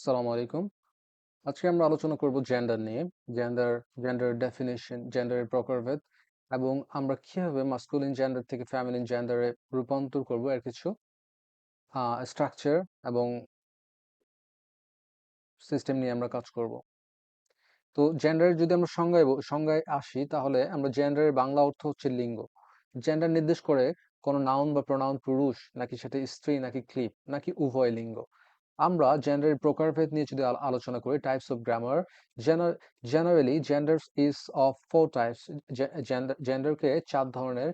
আসসালামু আলাইকুম। আজকে আমরা আলোচনা করব জেন্ডার নিয়ে জেন্ডার জেন্ডার ডেফিনেশন জেন্ডারের প্রকারভেদ এবং আমরা কীভাবে মাস্কুলিন জেন্ডার থেকে ফ্যামিলিন জেন্ডারে রূপান্তর করব এর কিছু স্ট্রাকচার এবং সিস্টেম নিয়ে আমরা কাজ করব। তো জেন্ডারের যদি আমরা সংজ্ঞায় সংজ্ঞায় আসি তাহলে আমরা জেন্ডারের বাংলা অর্থ হচ্ছে লিঙ্গ। জেন্ডার নির্দেশ করে কোনো নাউন বা প্রোনাউন পুরুষ নাকি সেটা স্ত্রী নাকি ক্লিপ নাকি উভয় লিঙ্গ। আমরা জেন্ডারের প্রকারভেদ নিয়ে যদি আলোচনা করি types of grammar generally gender is of four types জেন্ডারকে চার ধরনের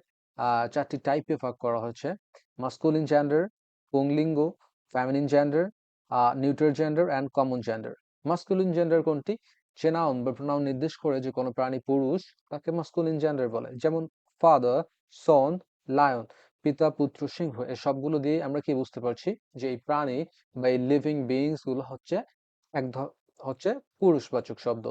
চারটি টাইপে ভাগ করা হয়েছে। Masculine gender পুংলিঙ্গ feminine gender neutral gender and common gender masculine gender কোনটি? যে নাউন বা প্রোনাউন নির্দেশ করে যে কোনো প্রাণী পুরুষ তাকে মাস্কুলিন জেন্ডার বলে। যেমন ফাদার সন লায়ন পিতা, পুত্র, সিংহ, এই সবগুলো দিয়ে আমরা কি বুঝতে পারছি যে এই প্রাণী বা এই লিভিং বিইংসগুলো হচ্ছে এক হচ্ছে পুরুষবাচক শব্দ।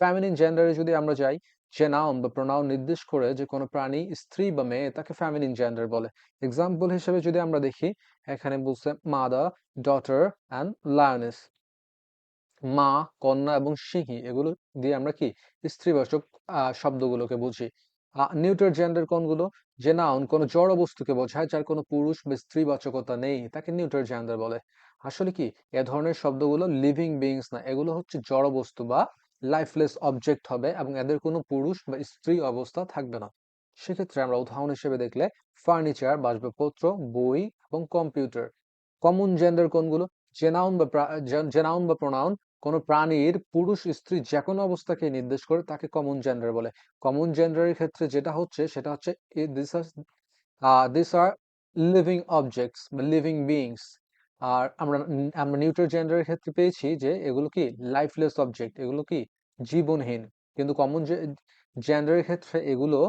ফ্যামিলিন জেন্ডারে যদি আমরা যাই, যে নাউন বা প্রোনাউন নির্দেশ করে যে কোনো প্রাণী স্ত্রী বা মেয়ে তাকে ফ্যামিলিন জেন্ডার বলে। এক্সাম্পল হিসেবে যদি আমরা দেখি, এখানে বলছে মাদার ডটার অ্যান্ড লায়নেস মা, কন্যা এবং সিংহী, এগুলো দিয়ে আমরা কি স্ত্রীবাচক শব্দগুলোকে বুঝি। নিউটার জেন্ডার কোনগুলো? যে নাউন কোনো জড় বস্তুকে বোঝায় যার কোনো পুরুষ বা স্ত্রীবাচকতা নেই, তাকে নিউটার জেন্ডার বলে। আসলে কি? এ ধরনের শব্দগুলো লিভিং বিংস না, এগুলো হচ্ছে জড় বস্তু বা লাইফলেস অবজেক্ট হবে এবং এদের কোনো পুরুষ বা স্ত্রী অবস্থা থাকবে না। সেক্ষেত্রে আমরা উদাহরণ হিসেবে দেখলে ফার্নিচার বাসবাবপত্র বই এবং কম্পিউটার কমন জেন্ডার কোনগুলো? জেনাউন বা জেনাউন বা প্রোনাউন কোনো প্রাণীর পুরুষ স্ত্রী যে কোনো অবস্থাকে নির্দেশ করে তাকে কমন জেন্ডার বলে। কমন জেন্ডারের ক্ষেত্রে যেটা হচ্ছে, সেটা হচ্ছে this R this R living objects living beings আর আমরা আমরা নিউট্রাল জেন্ডারের ক্ষেত্রে পেয়েছি যে, এগুলো কি লাইফলেস অবজেক্ট এগুলো কি জীবনহীন। কিন্তু কমন জেন্ডারের ক্ষেত্রে এগুলো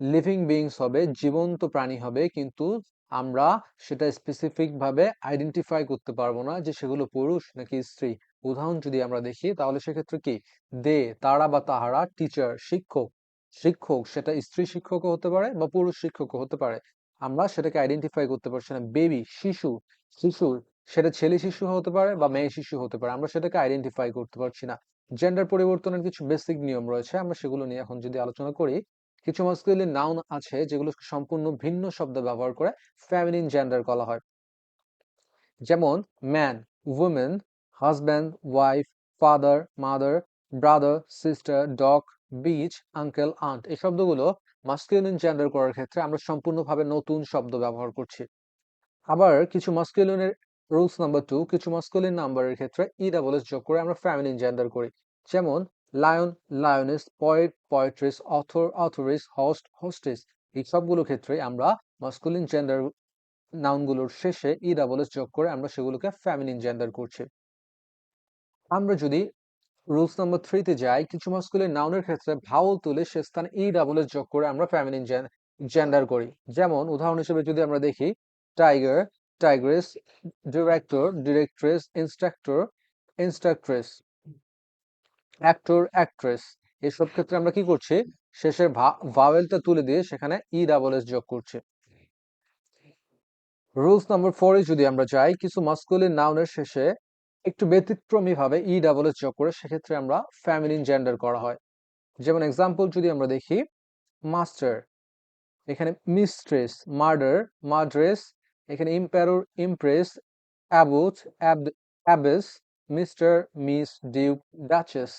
লিভিং বিইংস হবে, জীবন্ত প্রাণী হবে, কিন্তু আমরা সেটা স্পেসিফিক ভাবে আইডেন্টিফাই করতে পারব না যে সেগুলো পুরুষ নাকি স্ত্রী। উদাহরণ যদি আমরা দেখি, তাহলে সেক্ষেত্রে কি? দে, তারা বা তাহারা টিচার শিক্ষক। শিক্ষক, সেটা স্ত্রী শিক্ষকও হতে পারে বা পুরুষ শিক্ষকও হতে পারে। আমরা সেটাকে আইডেন্টিফাই করতে পারছি না। বেবি শিশু শিশু সেটা ছেলে শিশু হতে পারে বা মেয়ে শিশু হতে পারে। আমরা সেটাকে আইডেন্টিফাই করতে পারছি না। জেন্ডার পরিবর্তনের কিছু বেসিক নিয়ম রয়েছে। আমরা সেগুলো নিয়ে এখন যদি আলোচনা করি, কিছু মাস্কুলিন নাউন আছে যেগুলো সম্পূর্ণ ভিন্ন শব্দ ব্যবহার করে ফ্যামিলিন জেন্ডার বলা হয়। যেমন man women husband wife father mother brother sister dog bitch uncle aunt এই শব্দগুলো মাস্কুলিন জেন্ডার করার ক্ষেত্রে আমরা সম্পূর্ণভাবে নতুন শব্দ ব্যবহার করছি। আবার কিছু মাস্কুলিনের রুলস নাম্বার টু কিছু মাস্কুলিন নাম্বারের ক্ষেত্রে ই ডাবল এস যোগ করে আমরা ফ্যামিলিন জেন্ডার করি। যেমন lion lioness poet poetess author authoress host hostess এই সবগুলো ক্ষেত্রে আমরা মাস্কুলিন জেন্ডার নাউনগুলোর শেষে ই ডাবল এস যোগ করে আমরা সেগুলোকে ফ্যামিলিন জেন্ডার করছি। আমরা যদি রুলস নাম্বার থ্রিতে যাই, কিছু মাস্কুলিন নাউনের ক্ষেত্রে ভাওল তুলে সে স্থানে ই ডাবল এস যোগ করে আমরা ফ্যামিলিন জেন্ডার করি। যেমন, উদাহরণ হিসেবে যদি আমরা দেখি tiger tigress director directress instructor instructress actor actress এসব ক্ষেত্রে আমরা কি করছি? শেষের ভাওয়েলটা তুলে দিয়ে সেখানে ই ডাবল এস যোগ করছি। রুলস নাম্বার ফোরে যদি আমরা যাই, কিছু মাস্কুলিন নাউনের শেষে একটু ব্যতিক্রমী ভাবে ই ডাবল এস যোগ করে সেক্ষেত্রে আমরা ফ্যামিলিন জেন্ডার করা হয়। যেমন এক্সাম্পল যদি আমরা দেখি মাস্টার এখানে মিস্ট্রেস মার্ডার মার্ড্রেস এখানে emperor empress abbot abbess mister miss duke duchess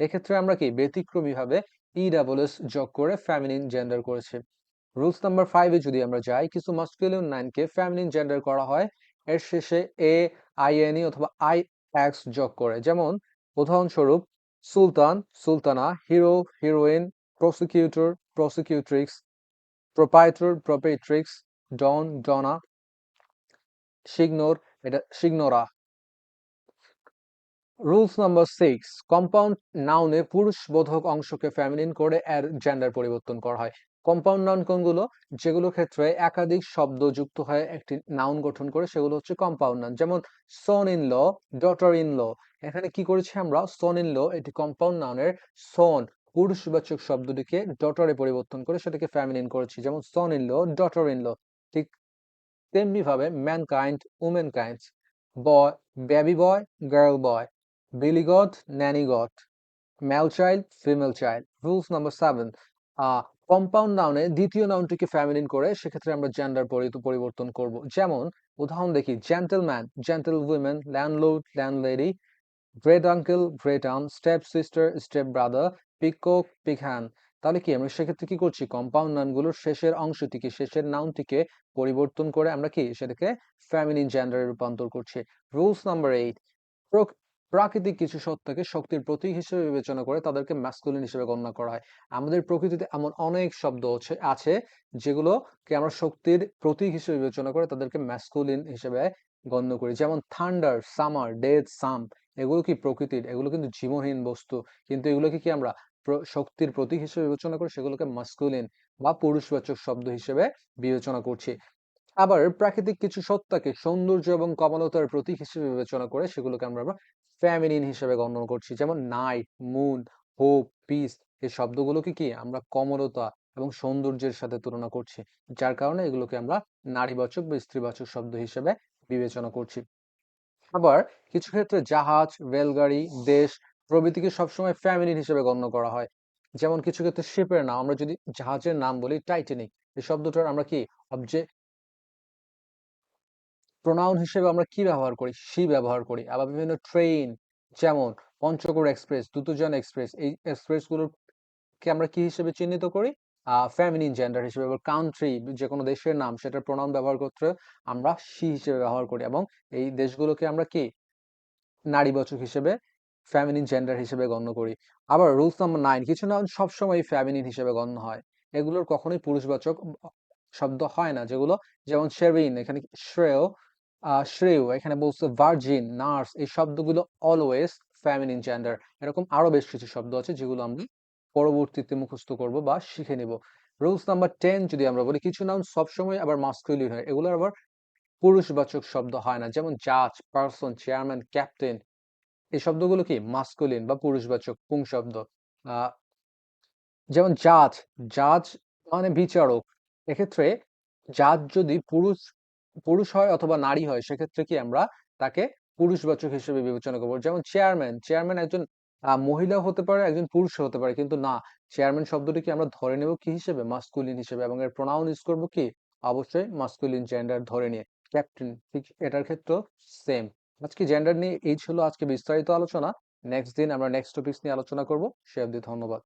এক্ষেত্রে আমরা কি ব্যতিক্রমী ভাবে ই ডাবল এস যোগ করে ফ্যামিলিন জেন্ডার করেছি। রুলস নাম্বার ফাইভে যদি আমরা যাই, কিছু মাস্কুলিন নাইনকে ফ্যামিলিন জেন্ডার করা হয়। এর শেষে এ আইএনই অথবা আই, এক্স যোগ করে। যেমন উদাহরণস্বরূপ, সুলতান, Sultana, hero, heroine, prosecutor, prosecutrix proprietor proprietrix, don, donna signor এটা signora rules number six, compound নাউনে পুরুষ বোধক অংশকে ফ্যামিলিন করে এর জেন্ডার পরিবর্তন করা হয়। কম্পাউন্ড নাউন কোনগুলো? যেগুলো ক্ষেত্রে একাধিক শব্দ যুক্ত হয়ে একটি নাউন গঠন করে, সেগুলো হচ্ছে কম্পাউন্ড নাউন যেমন son in law daughter in law এখানে কি করেছি আমরা? সন ইন ল এটি কম্পাউন্ড নাউনের সন পুরুষবাচক শব্দটিকে ডটারে পরিবর্তন করে সেটাকে ফ্যামিলিন করেছি। যেমন son in law daughter in law ঠিক তেমনি ভাবে mankind womankind boy baby boy girl boy billy goat nanny goat male child female child rules number seven compound নাউনে দ্বিতীয় নাউনটিকে ফ্যামিলিন করে সেক্ষেত্রে আমরা জেন্ডার পরিবর্তন করব। যেমন, উদাহরণ দেখি gentleman gentlewomen landlord landlady great uncle great aunt step sister step brother peacock peahen তাহলে কি আমরা সেক্ষেত্রে কি করছি? কম্পাউন্ড নাউনগুলোর শেষের অংশটিকে, শেষের নাউনটিকে পরিবর্তন করে আমরা কি? সেটাকে ফ্যামিলিন জেন্ডারে রূপান্তর করছি। রুলস নাম্বার এইট প্রাকৃতিক কিছু সত্তাকে শক্তির প্রতীক হিসেবে বিবেচনা করে তাদেরকে ম্যাসকুলিন হিসেবে গণনা করা হয়। আমাদের প্রকৃতিতে এমন অনেক শব্দ আছে যেগুলোকে আমরা শক্তির প্রতীক হিসেবে বিবেচনা করে তাদেরকে ম্যাসকুলিন হিসেবে গণ্য করি। যেমন থান্ডার সামার ডেথ সাম এগুলো কি প্রকৃতির? এগুলো কিন্তু জীবনহীন বস্তু। কিন্তু এগুলোকে কি আমরা শক্তির প্রতীক হিসেবে বিবেচনা করে সেগুলোকে মাস্কুলিন বা পুরুষবাচক শব্দ হিসেবে বিবেচনা করছি। আবার প্রাকৃতিক কিছু সত্তাকে সৌন্দর্য এবং কমলতার প্রতীক হিসেবে বিবেচনা করে সেগুলোকে আমরা ফ্যামিনিন হিসেবে গণ্য করছি। যেমন নাইট মুন হোপ পিস এই শব্দগুলোকে কি আমরা কমলতা এবং সৌন্দর্যের সাথে তুলনা করছি, যার কারণে এগুলোকে আমরা নারীবাচক বা স্ত্রীবাচক শব্দ হিসেবে বিবেচনা করছি। আবার কিছু ক্ষেত্রে জাহাজ, রেলগাড়ি, দেশ প্রভৃতিকে সবসময় ফ্যামিলিন হিসেবে গণ্য করা হয়। যেমন কিছু ক্ষেত্রে শিপের নাম, আমরা যদি জাহাজের নাম বলি টাইটানিক এই শব্দটার আমরা কি অবজেক্ট প্রোনাউন হিসেবে আমরা কি ব্যবহার করি? সি ব্যবহার করি। আবার বিভিন্ন ট্রেন যেমন পঞ্চগড় এক্সপ্রেস দ্রুতযান এক্সপ্রেস এই এক্সপ্রেসগুলোকে আমরা কি হিসেবে চিহ্নিত করি? ফ্যামিলিন জেন্ডার হিসেবে, এবার কান্ট্রি যে কোনো দেশের নাম, সেটার প্রোনাউন ব্যবহার করতে আমরা সি হিসেবে ব্যবহার করি। এবং এই দেশগুলোকে আমরা কি? নারীবাচক হিসেবে ফ্যামিলিন জেন্ডার হিসেবে গণ্য করি। আবার রুলস নাম্বার নাইন কিছু নাউন সবসময় ফ্যামিলিন হিসেবে গণ্য হয়। এগুলোর কখনোই পুরুষবাচক শব্দ হয় না। যেগুলো, যেমন শেরিন এখানে শ্রেয় শ্রেয়, এখানে বলছে ভার্জিন নার্স এই শব্দগুলো অলওয়েজ ফ্যামিলিন জেন্ডার এরকম আরও বেশ কিছু শব্দ আছে যেগুলো আমরা পরবর্তীতে মুখস্থ করব বা শিখে নিব। রুলস নাম্বার টেন যদি আমরা বলি, কিছু নাউন সবসময় আবার মাস্কুলিন হয়, এগুলো আবার পুরুষবাচক শব্দ হয় না। যেমন জাজ পার্সন চেয়ারম্যান ক্যাপ্টেন এই শব্দগুলো কি? মাস্কুলিন বা পুরুষবাচক, পুং শব্দ। যেমন জাজ জাজ মানে বিচারক, এক্ষেত্রে জাজ যদি পুরুষ পুরুষ হয় অথবা নারী হয়, সেক্ষেত্রে কি আমরা তাকে পুরুষবাচক হিসেবে বিবেচনা করব? যেমন চেয়ারম্যান চেয়ারম্যান একজন মহিলা হতে পারে, একজন পুরুষ হতে পারে, কিন্তু না। চেয়ারম্যান শব্দটিকে আমরা ধরে নেব কি হিসেবে? মাস্কুলিন হিসেবে। এবং এর প্রোনাউন ইউজ করব কি? অবশ্যই মাস্কুলিন জেন্ডার ধরে নিয়ে। ক্যাপ্টেন ঠিক এটার ক্ষেত্রেও সেম আজকে জেন্ডার নিয়ে এই ছিল আজকে বিস্তারিত আলোচনা। নেক্সট দিন আমরা নেক্সট টপিক নিয়ে আলোচনা করব। সে অবধি ধন্যবাদ।